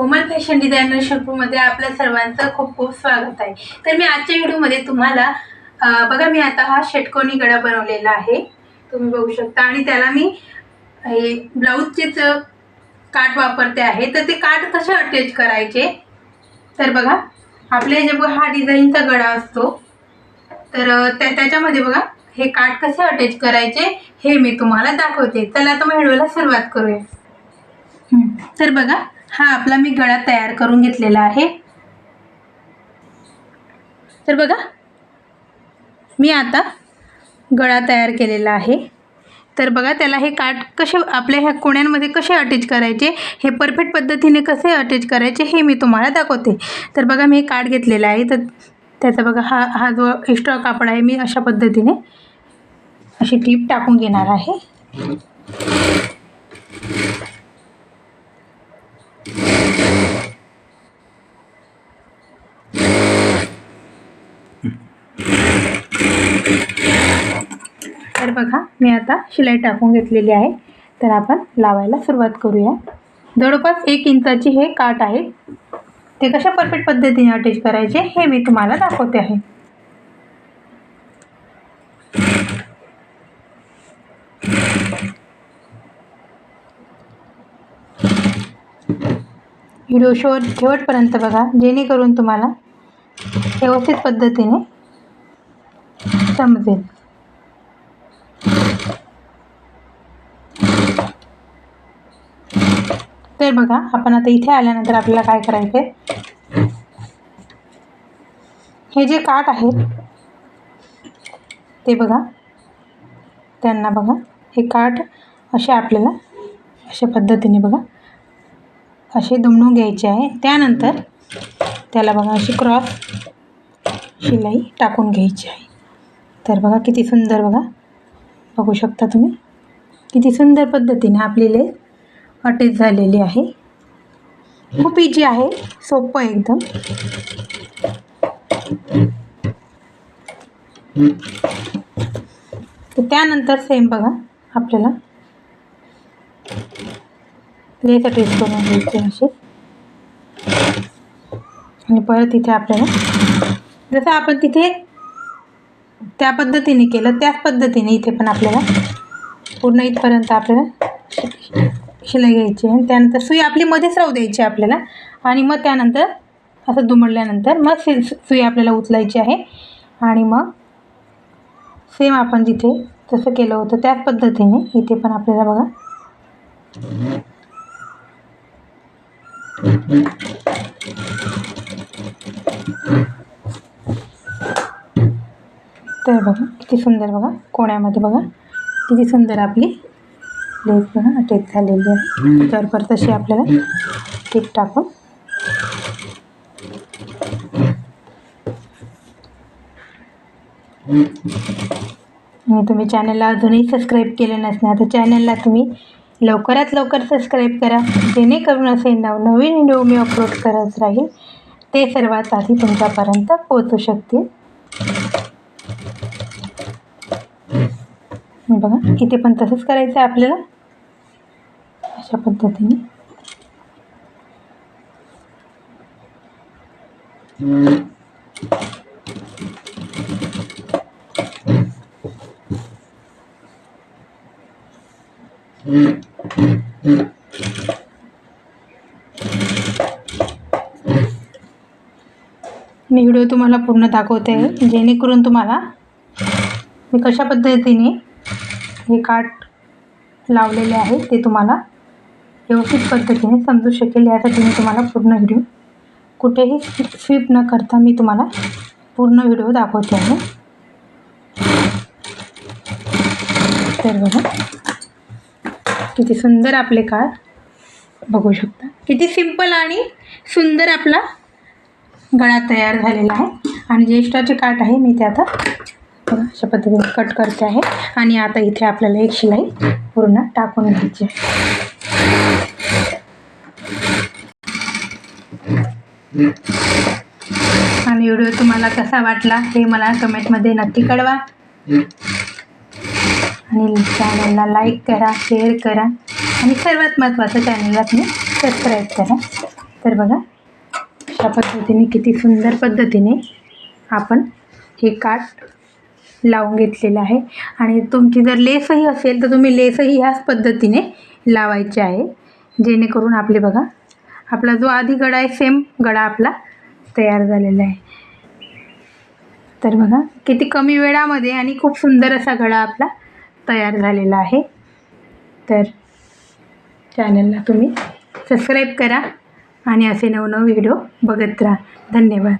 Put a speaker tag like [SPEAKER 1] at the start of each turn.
[SPEAKER 1] कोमल fashion designer शंपूमध्ये आपल्या सर्वांचं खूप खूप स्वागत आहे. तर मी आजच्या व्हिडिओमध्ये तुम्हाला बघा मी आता हा षटकोनी गळा बनवलेला आहे. तुम्ही बघू शकता. आणि त्याला मी हे ब्लाऊजचेच काठ वापरते आहे. तर ते काठ कसे अटॅच करायचे? तर बघा आपल्या जे बघा हा डिझाईनचा गळा असतो. तर त्या त्याच्यामध्ये बघा हे काठ कसे अटॅच करायचे हे मी तुम्हाला दाखवते. चला आता मग व्हिडिओला सुरुवात करूया. तर बघा हा आपला मी गळा तयार करून घेतलेला आहे. तर बघा मी आता गळा तयार केलेला आहे. तर बघा त्याला हे काट कसे आपल्या ह्या कोण्यांमध्ये कसे अटॅच करायचे हे परफेक्ट पद्धतीने कसे अटॅच करायचे हे मी तुम्हाला दाखवते. तर बघा मी हे काट घेतलेलं आहे. तर त्याचा बघा हा हा जो एक्स्ट्रा कापड आहे मी अशा पद्धतीने अशी टीप टाकून घेणार आहे. तर बघा मी आता शिलाई टाकून घेतलेली आहे. तर आपण लावायला सुरुवात करूया. जवळपास एक इंचाची हे काठ आहे. ते कशा परफेक्ट पद्धतीने अटॅच करायचे हे मी तुम्हाला दाखवते आहे. व्हिडिओ शेवट शेवटपर्यंत बघा जेणेकरून तुम्हाला व्यवस्थित पद्धतीने समजेल. तर बघा आपण आता इथे आल्यानंतर आपल्याला काय करायचं आहे हे जे काठ आहेत ते बघा. त्यांना बघा हे काठ असे आपल्याला अशा पद्धतीने बघा असे दुमडून घ्यायचे आहे. त्यानंतर त्याला बघा अशी क्रॉस शिलाई टाकून घ्यायची आहे. तर बघा किती सुंदर बघा. बघू शकता तुम्ही. किती सुंदर पद्धतीने आपली लेस अटॅच झालेली आहे. खूप इजी आहे. सोपं एकदम. तर त्यानंतर सेम बघा आपल्याला. लेस अटॅच करून घ्यायची अशी. आणि परत इथे आपल्याला जसं आपण तिथे त्या पद्धतीने केलं त्याच पद्धतीने इथे पण आपल्याला पूर्ण इथपर्यंत आपल्याला शि- शिलाई घ्यायची आहे. त्यानंतर सुई आपली मध्येच राहू द्यायची आपल्याला. आणि मग त्यानंतर असं दुमडल्यानंतर मग सि सुई आपल्याला उचलायची आहे. आणि मग सेम आपण जिथे तसं केलं होतं त्याच पद्धतीने इथे पण आपल्याला बघा. तर बघा किती सुंदर बघा कोण्यामध्ये बघा. किती सुंदर आपली लेस बघा अटॅच झालेली आहे. तर परत अशी आपल्याला टीप टाकून आणि तुम्ही चॅनलला अजूनही सबस्क्राईब केले नसणार तर चॅनलला तुम्ही लवकरात लवकर सबस्क्राईब करा. जेणेकरून असे नवनवीन व्हिडिओ मी अपलोड करत राहील. ते सर्वात आधी तुमच्यापर्यंत पोहोचू शकतील हे बघा इथे पण तसंच करायचं आहे आपल्याला. अशा पद्धतीने. मी व्हिडिओ तुम्हाला पूर्ण दाखवते आहे जेणेकरून तुम्हाला मी कशा पद्धतीने हे काठ लावलेले आहे ते तुम्हाला व्यवस्थित पद्धतीने समजू शकेल. यासाठी मी तुम्हाला पूर्ण व्हिडिओ कुठेही स्विप न करता मी तुम्हाला पूर्ण व्हिडिओ दाखवते आहे. तर बघा किती सुंदर आपले काठ बघू शकता. किती सिंपल आणि सुंदर आपला गळा तयार झालेला आहे. आणि ज्येष्ठाचे काठ आहे मी ते आता अशा पद्धतीने कट करते आहे. आणि आता इथे आपल्याला एक शिलाई पूर्ण टाकून घ्यायची आहे. आणि व्हिडिओ तुम्हाला कसा वाटला हे मला कमेंटमध्ये नक्की कळवा. आणि चॅनलला लाईक करा शेअर करा. आणि सर्वात महत्त्वाचं चॅनलला तुम्ही सबस्क्राईब करा. तर बघा अशा पद्धतीने किती सुंदर पद्धतीने आपण हे काठ लावून घेतलेलं आहे. आणि तुमची जर लेसही असेल तर तुम्ही लेसही ह्याच पद्धतीने लावायची आहे. जेणेकरून आपले बघा आपला जो आधी गडा आहे सेम गळा आपला तयार झालेला आहे. तर बघा किती कमी वेळामध्ये आणि खूप सुंदर असा गळा आपला तयार झालेला आहे. तर चॅनलला तुम्ही सबस्क्राईब करा आणि असे नवनव व्हिडिओ बघत राहा. धन्यवाद.